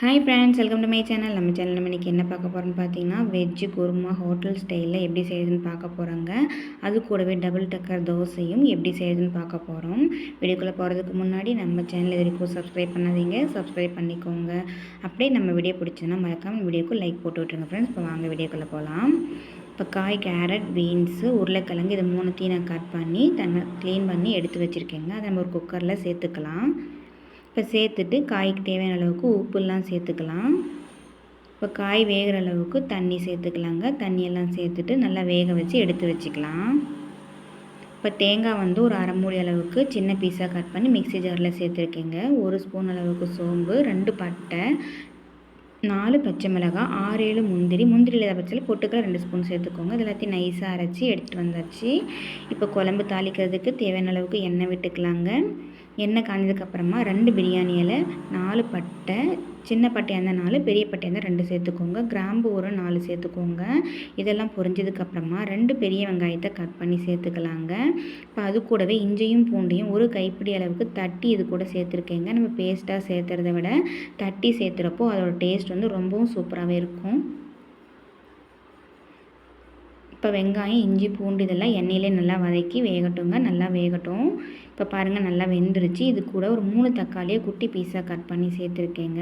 Hi friends welcome to my channel நம்ம channel நம்ம இன்றைக்கி என்ன பார்க்க போகிறோம்னு பார்த்தீங்கன்னா வெஜ்ஜு குருமா ஹோட்டல் ஸ்டைலில் எப்படி செய்யுதுன்னு பார்க்க போகிறாங்க அது கூடவே டபுள் டக்கர் தோசையும் எப்படி செய்யுதுன்னு பார்க்க போகிறோம் வீடியோக்குள்ளே போகிறதுக்கு முன்னாடி நம்ம சேனல் இது வரைக்கும் சப்ஸ்கிரைப் பண்ணாதீங்க. சப்ஸ்கிரைப் பண்ணிக்கோங்க. அப்படியே நம்ம வீடியோ பிடிச்சதுன்னா மறக்காமல் வீடியோக்கு லைக் போட்டு விட்ருங்க ஃப்ரெண்ட்ஸ் இப்போ வாங்க வீடியோக்குள்ளே போகலாம் இப்போ காய் கேரட் பீன்ஸு உருளைக்கிழங்கு இது மூணுத்தையும் நான் கட் பண்ணி தன்னை க்ளீன் பண்ணி எடுத்து வச்சுருக்கேங்க. அதை நம்ம ஒரு குக்கரில் சேர்த்துக்கலாம். இப்போ சேர்த்துட்டு காய்க்கு தேவையான அளவுக்கு உப்புலாம் சேர்த்துக்கலாம். இப்போ காய் வேகிற அளவுக்கு தண்ணி சேர்த்துக்கலாங்க. தண்ணியெல்லாம் சேர்த்துட்டு நல்லா வேக வச்சு எடுத்து வச்சுக்கலாம். இப்போ தேங்காய் வந்து ஒரு அரை மூடி அளவுக்கு சின்ன பீஸாக கட் பண்ணி மிக்சி ஜாரில் சேர்த்துருக்கேங்க. ஒரு ஸ்பூன் அளவுக்கு சோம்பு ரெண்டு பட்டை நாலு பச்சை மிளகாய் ஆறு ஏழு முந்திரி. முந்திரி இல்லாத பட்சத்தில் பொட்டுக்கலை ரெண்டு ஸ்பூன் சேர்த்துக்கோங்க. இது எல்லாத்தையும் நைஸாக அரைச்சி எடுத்துகிட்டு வந்தாச்சு. இப்போ குழம்பு தாளிக்கிறதுக்கு தேவையான அளவுக்கு எண்ணெய் விட்டுக்கலாங்க. எண்ணெய் காஞ்சதுக்கப்புறமா ரெண்டு பிரியாணி இலை நாலு பட்டை சின்ன பட்டையாக இருந்தால் நாலு பெரிய பட்டையாக இருந்தால் ரெண்டு சேர்த்துக்கோங்க. கிராம்பு ஒரு நாலு சேர்த்துக்கோங்க. இதெல்லாம் பொரிஞ்சதுக்கப்புறமா ரெண்டு பெரிய வெங்காயத்தை கட் பண்ணி சேர்த்துக்கலாங்க. இப்போ அது கூடவே இஞ்சியும் பூண்டையும் ஒரு கைப்பிடி அளவுக்கு தட்டி இது கூட சேர்த்துருக்கேங்க. நம்ம பேஸ்ட்டாக சேர்த்துறத விட தட்டி சேர்த்துறப்போ அதோட டேஸ்ட் வந்து ரொம்பவும் சூப்பராகவே இருக்கும். இப்போ வெங்காயம் இஞ்சி பூண்டு இதெல்லாம் எண்ணெயிலே நல்லா வதக்கி வேகட்டுங்க. நல்லா வேகட்டும். இப்போ பாருங்கள் நல்லா வெந்துருச்சு. இது கூட ஒரு மூணு தக்காளியை குட்டி பீஸாக கட் பண்ணி சேர்த்துருக்கேங்க.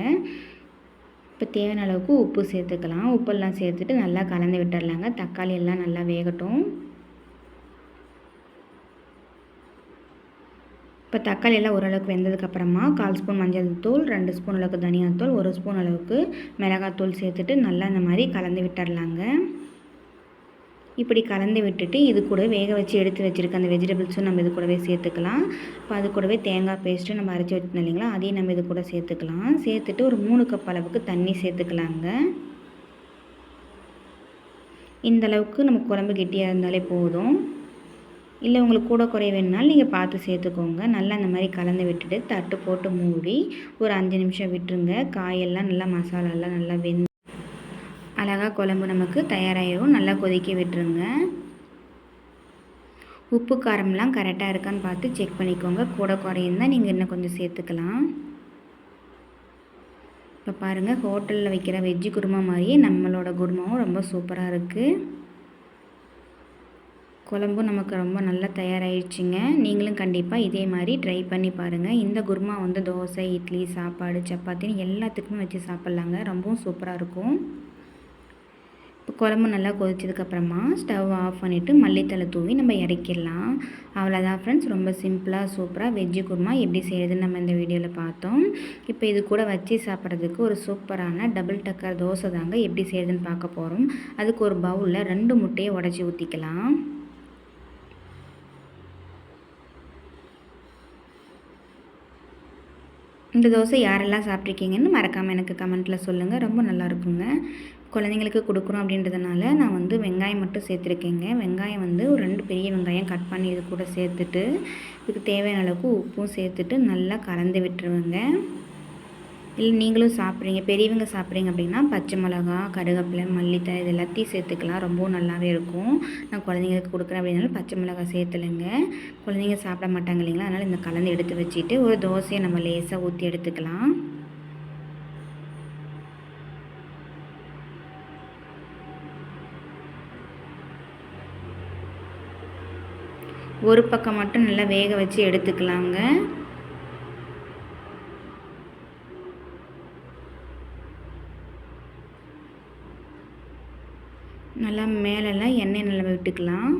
இப்போ தேவையான அளவுக்கு உப்பு சேர்த்துக்கலாம். உப்பெல்லாம் சேர்த்துட்டு நல்லா கலந்து விட்டுடலாங்க தக்காளி எல்லாம் நல்லா வேகட்டும். இப்போ தக்காளி எல்லாம் ஓரளவுக்கு வெந்ததுக்கப்புறமா கால் ஸ்பூன் மஞ்சள் தூள் ரெண்டு ஸ்பூன் அளவுக்கு தனியாத்தூள் ஒரு ஸ்பூன் அளவுக்கு மிளகாத்தூள் சேர்த்துட்டு நல்லா இந்த மாதிரி கலந்து விட்டுடலாங்க இப்படி கலந்து விட்டுட்டு இது கூட வேக வச்சு எடுத்து வச்சுருக்க அந்த வெஜிடபிள்ஸும் நம்ம இது கூடவே சேர்த்துக்கலாம். இப்போ அது கூடவே தேங்காய் பேஸ்ட்டு நம்ம அரைச்சி வச்சுருந்தோம் இல்லைங்களா? அதையும் நம்ம இது கூட சேர்த்துக்கலாம். சேர்த்துட்டு ஒரு மூணு கப் அளவுக்கு தண்ணி சேர்த்துக்கலாங்க. இந்த அளவுக்கு நம்ம குழம்பு கெட்டியாக இருந்தாலே போதும். இல்லை உங்களுக்கு கூட குறைய வேணுனாலும் நீங்கள் பார்த்து சேர்த்துக்கோங்க. நல்லா அந்த மாதிரி கலந்து விட்டுட்டு தட்டு போட்டு மூடி ஒரு அஞ்சு நிமிஷம் விட்டுருங்க. காயெல்லாம் நல்லா மசாலாலாம் நல்லா வெந்து அழகாக குழம்பு நமக்கு தயாராகிடும் நல்லா கொதிக்க விட்டுருங்க. உப்பு காரம்லாம் கரெக்டாக இருக்கான்னு பார்த்து செக் பண்ணிக்கோங்க. கூட குறையிருந்தால் நீங்கள் இன்னும் கொஞ்சம் சேர்த்துக்கலாம். இப்போ பாருங்கள் ஹோட்டலில் வைக்கிற வெஜ்ஜு குருமா மாதிரியே நம்மளோட குருமாவும் ரொம்ப சூப்பராக இருக்குது குழம்பும் நமக்கு ரொம்ப நல்லா தயாராகிடுச்சிங்க நீங்களும் கண்டிப்பாக இதே மாதிரி ட்ரை பண்ணி பாருங்கள் இந்த குருமா வந்து தோசை இட்லி சாப்பாடு சப்பாத்தின்னு எல்லாத்துக்குமே வச்சு சாப்பிட்லாங்க. ரொம்பவும் சூப்பராக இருக்கும். குழம்பு நல்லா கொதிச்சதுக்கப்புறமா ஸ்டவ் ஆஃப் பண்ணிவிட்டு மல்லித்தலை தூவி நம்ம இறக்கிடலாம். அவ்வளோதான் ஃப்ரெண்ட்ஸ் ரொம்ப சிம்பிளாக சூப்பராக வெஜ்ஜு குருமா எப்படி செய்கிறதுன்னு நம்ம இந்த வீடியோவில் பார்த்தோம். இப்போ இது கூட வச்சு சாப்பிட்றதுக்கு ஒரு சூப்பரான டபுள் டக்கர் தோசை தாங்க எப்படி செய்கிறதுன்னு பார்க்க போகிறோம் அதுக்கு ஒரு பவுலில் ரெண்டு முட்டையை உடச்சி ஊற்றிக்கலாம் இந்த தோசை யாரெல்லாம் சாப்பிட்ருக்கீங்கன்னு மறக்காமல் எனக்கு கமெண்ட்டில் சொல்லுங்கள் ரொம்ப நல்லா இருக்குங்க குழந்தைங்களுக்கு கொடுக்குறோம் அப்படின்றதுனால நான் வந்து வெங்காயம் மட்டும் சேர்த்துருக்கேங்க. வெங்காயம் வந்து ஒரு ரெண்டு பெரிய வெங்காயம் கட் பண்ணி இது கூட சேர்த்துட்டு இதுக்கு தேவையான அளவுக்கு உப்பும் சேர்த்துட்டு நல்லா கலந்து விட்டுருவேங்க. இல்லை நீங்களும் சாப்பிட்றீங்க பெரியவங்க சாப்பிட்றீங்க அப்படின்னா பச்சை மிளகா கருவேப்பிலை மல்லித்தலை இது எல்லாத்தையும் சேர்த்துக்கலாம். ரொம்பவும் நல்லாவே இருக்கும். நான் குழந்தைங்களுக்கு கொடுக்குறேன் அப்படின்னாலும் பச்சை மிளகா சேர்த்துலைங்க. குழந்தைங்க சாப்பிட மாட்டாங்க இல்லைங்களா? அதனால் இந்த கலந்து எடுத்து வச்சுட்டு ஒரு தோசையை நம்ம லேசாக ஊற்றி எடுத்துக்கலாம். ஒரு பக்கம் மட்டும் நல்லா வேக வச்சு எடுத்துக்கலாங்க. நல்லா மேலெல்லாம் எண்ணெய் நல்லா விட்டுக்கலாம்.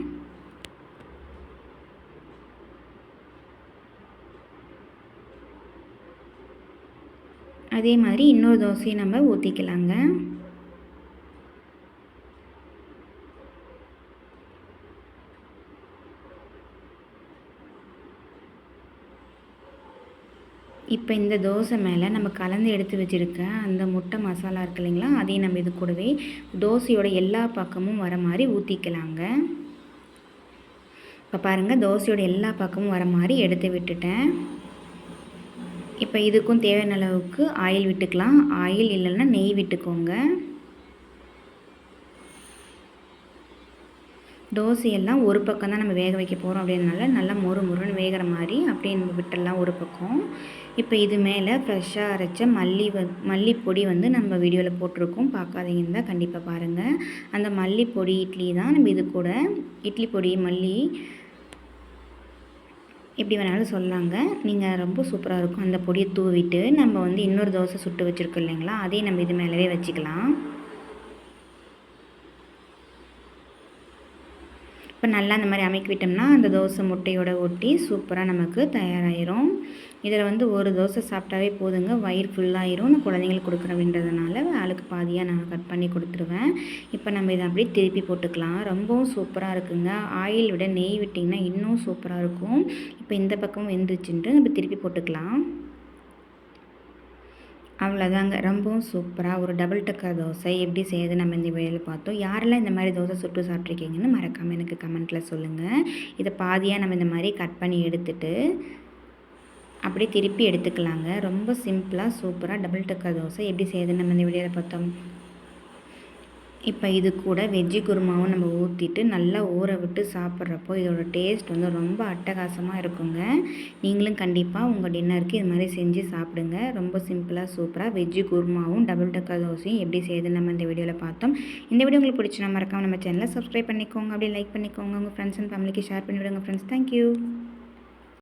அதே மாதிரி இன்னொரு தோசையை நம்ம ஊற்றிக்கலாங்க இப்போ இந்த தோசை மேலே நம்ம கலந்து எடுத்து வச்சுருக்க அந்த முட்டை மசாலா இருக்கு இல்லைங்களா அதையும் நம்ம இது கூடவே தோசையோட எல்லா பக்கமும் வர மாதிரி ஊற்றிக்கலாங்க இப்போ பாருங்கள் தோசையோட எல்லா பக்கமும் வர மாதிரி எடுத்து விட்டுட்டேன். இப்போ இதுக்கும் தேவையான அளவுக்கு ஆயில் விட்டுக்கலாம். ஆயில் இல்லைன்னா நெய் விட்டுக்கோங்க. தோசையெல்லாம் ஒரு பக்கம் தான் நம்ம வேக வைக்க போகிறோம் அப்படின்றனால நல்லா மொறு மொறுன்னு வேகிற மாதிரி அப்படியே நம்ம விட்டுடலாம் ஒரு பக்கம். இப்போ இது மேலே ஃப்ரெஷ்ஷாக அரைச்ச மல்லி வ மல்லிப்பொடி வந்து நம்ம வீடியோவில் போட்டிருக்கோம். பார்க்காதீங்கன்னா கண்டிப்பாக பாருங்கள் அந்த மல்லிப்பொடி இட்லி தான். நம்ம இது கூட இட்லி பொடி மல்லி எப்படி வேணாலும் சொல்லாங்க நீங்கள் ரொம்ப சூப்பராக இருக்கும். அந்த பொடியை தூவிட்டு நம்ம வந்து இன்னொரு தோசை சுட்டு வச்சுருக்கோம் இல்லைங்களா? அதையும் நம்ம இது மேலவே வச்சுக்கலாம். இப்போ நல்லா அந்த மாதிரி அமைக்கி விட்டோம்னா அந்த தோசை முட்டையோட ஒட்டி சூப்பராக நமக்கு தயாராகிரும் இதில் வந்து ஒரு தோசை சாப்பிட்டாவே போதுங்க. வயிறு ஃபுல்லாகிரும் நான் குழந்தைங்களுக்கு கொடுக்குறேன் அப்படின்றதுனால ஆளுக்கு பாதியாக நான் கட் பண்ணி கொடுத்துருவேன். இப்போ நம்ம இதை அப்படியே திருப்பி போட்டுக்கலாம். ரொம்பவும் சூப்பராக இருக்குங்க. ஆயில் விட நெய் விட்டிங்கன்னா இன்னும் சூப்பராக இருக்கும். இப்போ இந்த பக்கம் வெந்துச்சுன்ட்டு நம்ம திருப்பி போட்டுக்கலாம். அவ்வளோதாங்க. ரொம்பவும் சூப்பராக ஒரு டபுள் டக்கர் தோசை எப்படி செய்யுது நம்ம இந்த வீடியோவில் பார்த்தோம். யாரெல்லாம் இந்த மாதிரி தோசை சுட்டு சாப்பிட்ருக்கீங்கன்னு மறக்காமல் எனக்கு கமெண்ட்டில் சொல்லுங்கள் இதை பாதியாக நம்ம இந்த மாதிரி கட் பண்ணி எடுத்துட்டு அப்படியே திருப்பி எடுத்துக்கலாங்க. ரொம்ப சிம்பிளாக சூப்பராக டபுள் டக்கர் தோசை எப்படி செய்யுதுன்னு நம்ம இந்த வீடியோவில் பார்த்தோம். இப்போ இது கூட வெஜ்ஜி குருமாவும் நம்ம ஊற்றிட்டு நல்லா ஊற விட்டு சாப்பிட்றப்போ இதோட டேஸ்ட் வந்து ரொம்ப அட்டகாசமாக இருக்குங்க. நீங்களும் கண்டிப்பாக உங்கள் டின்னருக்கு இது மாதிரி செஞ்சு சாப்பிடுங்க. ரொம்ப சிம்பிளாக சூப்பராக வெஜ்ஜி குருமாவும் டபுள் டக்கர் தோசையும் எப்படி செய்யுதுன்னு நம்ம இந்த வீடியோவில் பார்த்தோம். இந்த வீடியோ உங்களுக்கு பிடிச்சினா மறக்காமல் நம்ம சேனலை சப்ஸ்கிரைப் பண்ணிக்கோங்க. அப்படியே லைக் பண்ணிக்கோங்க. உங்கள் ஃப்ரெண்ட்ஸ் அண்ட் ஃபேமிலிக்கு ஷேர் பண்ணிவிடுங்க ஃப்ரெண்ட்ஸ் தேங்க்யூ